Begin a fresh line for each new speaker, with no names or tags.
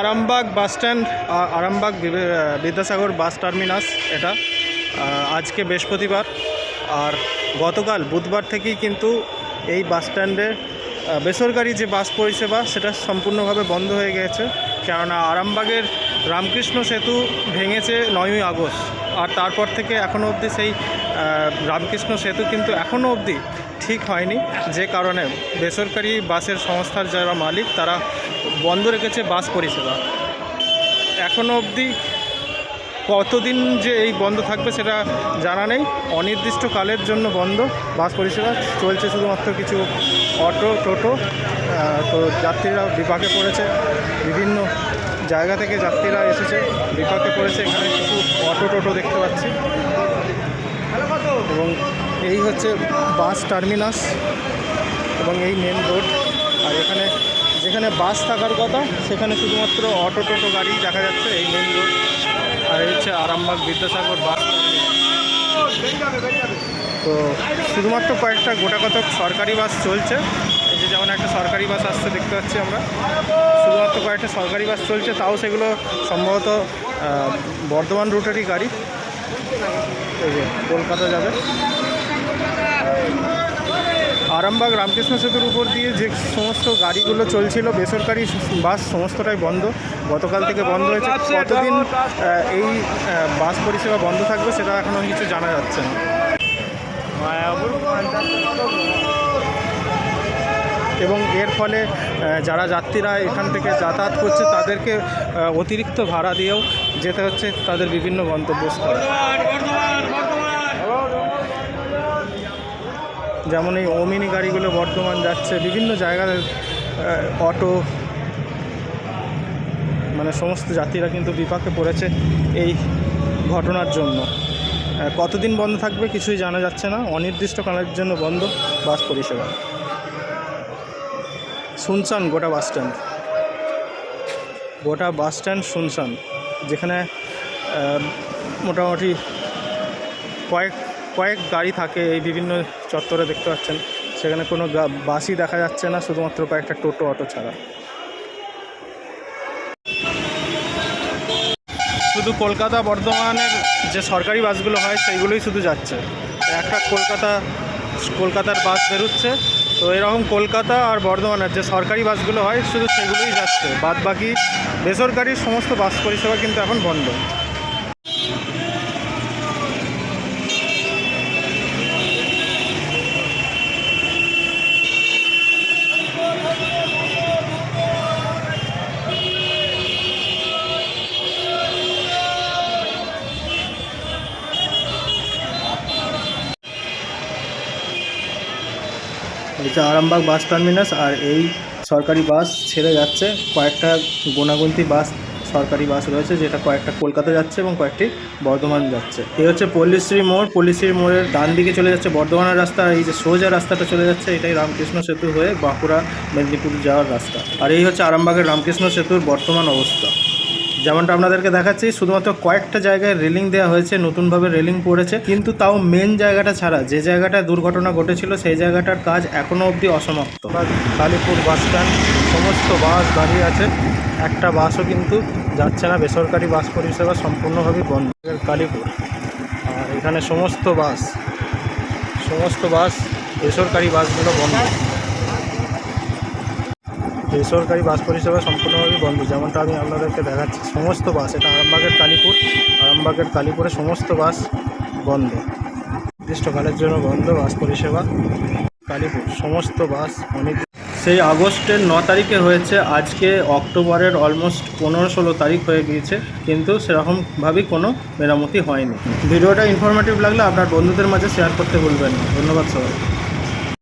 Arambagh bus stand Arambagh Vidyasagar bus terminus এটা আজকে বৃহস্পতিবার। আর গতকাল বুধবার থেকেই কিন্তু এই বাস স্ট্যান্ডে বেসরকারি যে বাস পরিষেবা, সেটা সম্পূর্ণভাবে বন্ধ হয়ে গেছে। কেননা আরামবাগের রামকৃষ্ণ সেতু ভেঙেছে নয়ই আগস্ট। আর তারপর থেকে এখনও অবধি সেই রামকৃষ্ণ সেতু কিন্তু এখনও অবধি ঠিক হয়নি। যে কারণে বেসরকারি বাসের সংস্থার যারা মালিক, তারা বন্ধ রেখেছে বাস পরিষেবা। এখনও অবধি কতদিন যে এই বন্ধ থাকবে সেটা জানা নেই। অনির্দিষ্টকালের জন্য বন্ধ বাস পরিষেবা। চলছে শুধুমাত্র কিছু অটো, টোটো। তো যাত্রীরা বিপাকে পড়েছে। বিভিন্ন জায়গা থেকে যাত্রীরা এসেছে। বিপাকে পড়েছে। এখানে কিছু অটো, টোটো দেখতে পাচ্ছি। এবং এই হচ্ছে বাস টার্মিনাস এবং এই মেন রোড আর এখানে যেখানে বাস থাকার কথা, সেখানে শুধুমাত্র অটো টোটো গাড়ি দেখা যাচ্ছে এই মেন রোড আর হচ্ছে আরামবাগ বিদ্যাসাগর বাস তো শুধুমাত্র কয়েকটা গোটা কতক সরকারি বাস চলছে। এই যে যেমন একটা সরকারি বাস আসছে, দেখতে পাচ্ছি আমরা। শুধুমাত্র কয়েকটা সরকারি বাস চলছে, তাও সেগুলো সম্ভবত বর্ধমান রুটেরই গাড়ি। এই যে কলকাতা যাবে। আরামবাগ রামকৃষ্ণ সেতুর উপর দিয়ে যে সমস্ত গাড়িগুলো চলছিল বেসরকারি বাস সমস্তটাই বন্ধ। গতকাল থেকে বন্ধ হয়েছে। কতদিন এই বাস পরিষেবা বন্ধ থাকবে সেটা এখনও কিছু জানা যাচ্ছে না। এবং এর ফলে যারা যাত্রীরা এখান থেকে যাতায়াত করছে তাদেরকে অতিরিক্ত ভাড়া দিয়েও যেতে হচ্ছে তাদের বিভিন্ন গন্তব্যস্থলে। যেমন এই ওমিনি গাড়িগুলো বর্ধমান যাচ্ছে, বিভিন্ন জায়গার অটো মানে সমস্ত যাত্রীরা কিন্তু বিপাকে পড়েছে এই ঘটনার জন্য। কতদিন বন্ধ থাকবে কিছুই জানা যাচ্ছে না, অনির্দিষ্টকালের জন্য বন্ধ বাস পরিষেবা। শুনশান গোটা বাস স্ট্যান্ড। গোটা বাস স্ট্যান্ড যেখানে মোটামুটি কয়েক কয়েক গাড়ি থাকে এই বিভিন্ন চত্বরে দেখতে পাচ্ছেন। সেখানে কোনো বাসই দেখা যাচ্ছে না, শুধুমাত্র কয়েকটা টোটো, অটো ছাড়া। শুধু কলকাতা বর্ধমানের যে সরকারি বাসগুলো হয়, সেইগুলোই শুধু যাচ্ছে। একটা কলকাতা, কলকাতার বাস বেরোচ্ছে। তো এরকম কলকাতা আর বর্ধমানের যে সরকারি বাসগুলো হয়, শুধু সেগুলোই যাচ্ছে। বাদ বাকি বেসরকারি সমস্ত বাস পরিষেবা কিন্তু এখন বন্ধ। এটা আরামবাগ বাস টার্মিনাস আর এই সরকারি বাস ছেড়ে যাচ্ছে। কয়েকটা গোনাগুন্তি বাস সরকারি বাস রয়েছে, যেটা কয়েকটা কলকাতা যাচ্ছে এবং কয়েকটি বর্ধমান যাচ্ছে। এই হচ্ছে পল্লীশ্রী মোড়। পল্লীশ্রী মোড়ের ডান দিকে চলে যাচ্ছে বর্ধমানের রাস্তা। আর এই যে সোজা রাস্তাটা চলে যাচ্ছে, এটাই রামকৃষ্ণ সেতু হয়ে বাঁকুড়া, মেদিনীপুর যাওয়ার রাস্তা। আর এই হচ্ছে আরামবাগের রামকৃষ্ণ সেতুর বর্তমান অবস্থা। যেমনটা আপনাদেরকে দেখাচ্ছি, শুধুমাত্র কয়েকটা জায়গায় রেলিং দেওয়া হয়েছে, নতুনভাবে রেলিং পড়েছে। কিন্তু তাও মেন জায়গাটা ছাড়া, যে জায়গাটা দুর্ঘটনা ঘটেছিল, সেই জায়গাটার কাজ এখনও অবধি অসমাপ্ত। কালীপুর বাস স্ট্যান্ড, সমস্ত বাস দাঁড়িয়ে আছে। একটা বাসও কিন্তু যাচ্ছে না, বেসরকারি বাস পরিষেবা সম্পূর্ণভাবে বন্ধ। কালীপুর। আর এখানে সমস্ত বাস সমস্ত বাস, বেসরকারি বাসগুলো বন্ধ। বেসরকারি বাস পরিষেবা সম্পূর্ণভাবে বন্ধ। যেমনটা আমি আপনাদেরকে দেখাচ্ছি, সমস্ত বাস, এটা আরামবাগের কালীপুর, আরামবাগের কালীপুরে সমস্ত বাস বন্ধ। নির্দিষ্টকালের জন্য বন্ধ বাস পরিষেবা কালীপুর, সমস্ত বাস অনেক সেই আগস্টের ন তারিখে হয়েছে, আজকে অক্টোবরের অলমোস্ট পনেরো ষোলো তারিখ হয়ে গিয়েছে, কিন্তু সেরকমভাবেই কোনো মেরামতি হয়নি। ভিডিওটা ইনফরমেটিভ লাগলে আপনার বন্ধুদের মাঝে শেয়ার করতে ভুলবেন না। ধন্যবাদ সবাই